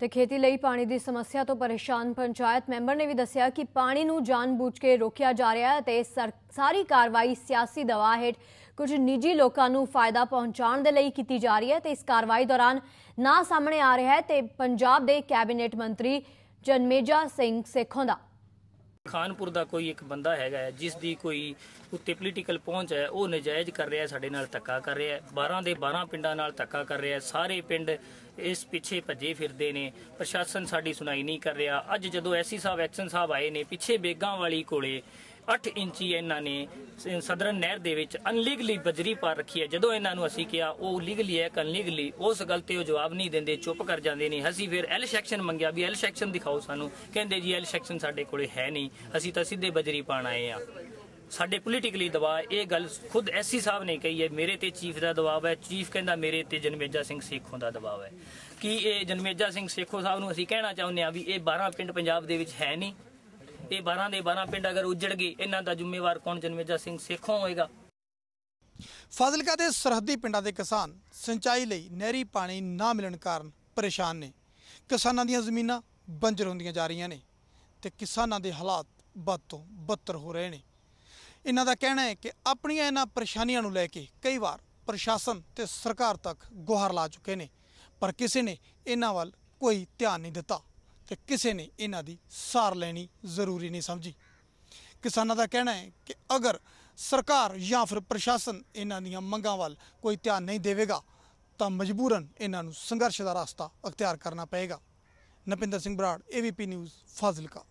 ਤੇ ਖੇਤੀ ਲਈ ਪਾਣੀ ਦੀ ਸਮੱਸਿਆ ਤੋਂ ਪਰੇਸ਼ਾਨ ਪੰਚਾਇਤ ਮੈਂਬਰ ਨੇ ਵੀ ਦੱਸਿਆ ਕਿ ਪਾਣੀ ਨੂੰ ਜਾਣਬੁੱਝ ਕੇ ਰੋਕਿਆ ਜਾ ਰਿਹਾ ਹੈ ਤੇ ਸਰ- ਸਾਰੀ ਕਾਰਵਾਈ ਸਿਆਸੀ ਦਬਾਅ ਹੇਠ ਕੁਝ ਨਿੱਜੀ ਲੋਕਾਂ ਨੂੰ ਫਾਇਦਾ ਪਹੁੰਚਾਉਣ ਦੇ ਲਈ ਕੀਤੀ ਜਾ ਰਹੀ ਹੈ ਤੇ ਇਸ ਕਾਰਵਾਈ ਦੌਰਾਨ ਨਾ ਸਾਹਮਣੇ ਆ ਰਿਹਾ ਹੈ ਤੇ ਪੰਜਾਬ ਦੇ ਕੈਬਨਿਟ ਮੰਤਰੀ ਜਨਮੇਜਾ ਸਿੰਘ ਸੇਖੋਂ ਦਾ। ਖਾਨਪੁਰ ਦਾ ਕੋਈ ਇੱਕ ਬੰਦਾ ਹੈਗਾ ਹੈ, ਜਿਸ ਦੀ ਕੋਈ ਉੱਤੇ ਪੋਲੀਟੀਕਲ ਪਹੁੰਚ ਹੈ ਉਹ ਨਜਾਇਜ਼ ਕਰ ਰਿਹਾ ਸਾਡੇ ਨਾਲ ਧੱਕਾ ਕਰ ਰਿਹਾ ਹੈ 12 ਦੇ 12 ਪਿੰਡਾਂ ਨਾਲ ਧੱਕਾ ਕਰ ਰਿਹਾ ਹੈ ਸਾਰੇ ਪਿੰਡ ਇਸ ਪਿੱਛੇ ਭੱਜੇ ਫਿਰਦੇ ਨੇ ਪ੍ਰਸ਼ਾਸਨ ਸਾਡੀ ਸੁਣਾਈ ਨਹੀਂ ਕਰ ਰਿਹਾ। ਅੱਜ ਜਦੋਂ ਐਸੀ ਸਾਹਿਬ ਐਕਸ਼ਨ ਸਾਹਿਬ ਆਏ ਨੇ ਪਿੱਛੇ ਬੇਗਾਂ ਵਾਲੀ ਕੋਲੇ 8 ਇੰਚੀ ਇਹਨਾਂ ਨੇ ਸਦਰਨ ਨਹਿਰ ਦੇ ਵਿੱਚ ਅਨਲੀਗਲੀ ਬਜਰੀ ਪਾ ਰੱਖੀ ਹੈ। ਜਦੋਂ ਇਹਨਾਂ ਨੂੰ ਅਸੀਂ ਕਿਹਾ, ਉਹ ਲੀਗਲੀ ਹੈ ਕਨਲੀਗਲੀ ਉਸ ਗੱਲ ਤੇ ਉਹ ਜਵਾਬ ਨਹੀਂ ਦਿੰਦੇ, ਚੁੱਪ ਕਰ ਜਾਂਦੇ ਨੇ। ਅਸੀਂ ਫਿਰ ਐਲ ਸੈਕਸ਼ਨ ਮੰਗਿਆ ਵੀ ਐਲ ਸੈਕਸ਼ਨ ਦਿਖਾਓ ਸਾਨੂੰ। ਕਹਿੰਦੇ ਜੀ ਐਲ ਸੈਕਸ਼ਨ ਸਾਡੇ ਕੋਲੇ ਹੈ ਨਹੀਂ। ਅਸੀਂ ਤਾਂ ਸਿੱਧੇ ਬਜਰੀ ਪਾਣ ਆਏ ਆ ਸਾਡੇ ਪੋਲੀਟੀਕਲੀ ਦਬਾਅ, ਇਹ ਗੱਲ ਖੁਦ ਐਸੀ ਸਾਹਿਬ ਨੇ ਕਹੀ ਹੈ, ਮੇਰੇ ਤੇ ਚੀਫ ਦਾ ਦਬਾਅ ਹੈ। ਚੀਫ ਕਹਿੰਦਾ, ਮੇਰੇ ਤੇ ਜਨਮੇਜਾ ਸਿੰਘ ਸੇਖੋਂ ਦਾ ਦਬਾਅ ਹੈ। ਕਿ ਇਹ ਜਨਮੇਜਾ ਸਿੰਘ ਸੇਖੋਂ ਸਾਹਿਬ ਨੂੰ ਅਸੀਂ ਕਹਿਣਾ ਚਾਹੁੰਦੇ ਆ ਵੀ ਇਹ 12 ਪਿੰਡ ਪੰਜਾਬ ਦੇ ਵਿੱਚ ਹੈ ਨਹੀਂ? ਇਹ 12 ਦੇ 12 ਪਿੰਡ ਅਗਰ ਉੱਜੜ ਗਏ, ਇਹਨਾਂ ਦਾ ਜ਼ਿੰਮੇਵਾਰ ਕੌਣ ਜਨਮੇਜਾ ਸਿੰਘ ਸੇਖੋਂ ਹੋਏਗਾ? ਫਾਜ਼ਿਲਕਾ ਦੇ ਸਰਹੱਦੀ ਪਿੰਡਾਂ ਦੇ ਕਿਸਾਨ ਸਿੰਚਾਈ ਲਈ ਨਹਿਰੀ ਪਾਣੀ ਨਾ ਮਿਲਣ ਕਾਰਨ ਪਰੇਸ਼ਾਨ ਨੇ। ਕਿਸਾਨਾਂ ਦੀਆਂ ਜ਼ਮੀਨਾਂ ਬੰਜਰ ਹੁੰਦੀਆਂ ਜਾ ਰਹੀਆਂ ਨੇ ਤੇ ਕਿਸਾਨਾਂ ਦੇ ਹਾਲਾਤ ਬਦ ਤੋਂ ਬੱਤਰ ਹੋ ਰਹੇ ਨੇ। ਇਹਨਾਂ ਦਾ ਕਹਿਣਾ ਹੈ ਕਿ ਆਪਣੀਆਂ ਇਹਨਾਂ ਪਰੇਸ਼ਾਨੀਆਂ ਨੂੰ ਲੈ ਕੇ ਕਈ ਵਾਰ ਪ੍ਰਸ਼ਾਸਨ ਤੇ ਸਰਕਾਰ ਤੱਕ ਗੁਹਾਰ ਲਾ ਚੁੱਕੇ ਨੇ, ਪਰ ਕਿਸੇ ਨੇ ਇਹਨਾਂ ਵੱਲ ਕੋਈ ਧਿਆਨ ਨਹੀਂ ਦਿੱਤਾ। ਤੇ ਕਿਸੇ ਨੇ ਇਹਨਾਂ ਦੀ ਸਾਰ ਲੈਣੀ ਜ਼ਰੂਰੀ ਨਹੀਂ ਸਮਝੀ। ਕਿਸਾਨਾਂ ਦਾ ਕਹਿਣਾ ਹੈ ਕਿ ਅਗਰ ਸਰਕਾਰ ਜਾਂ ਫਿਰ ਪ੍ਰਸ਼ਾਸਨ ਇਹਨਾਂ ਦੀਆਂ ਮੰਗਾਂ ਵੱਲ ਕੋਈ ਧਿਆਨ ਨਹੀਂ ਦੇਵੇਗਾ, ਤਾਂ ਮਜਬੂਰਨ ਇਹਨਾਂ ਨੂੰ ਸੰਘਰਸ਼ ਦਾ ਰਸਤਾ ਅਖਤਿਆਰ ਕਰਨਾ ਪਏਗਾ। Napinder Singh Brar ABP news Fazilka.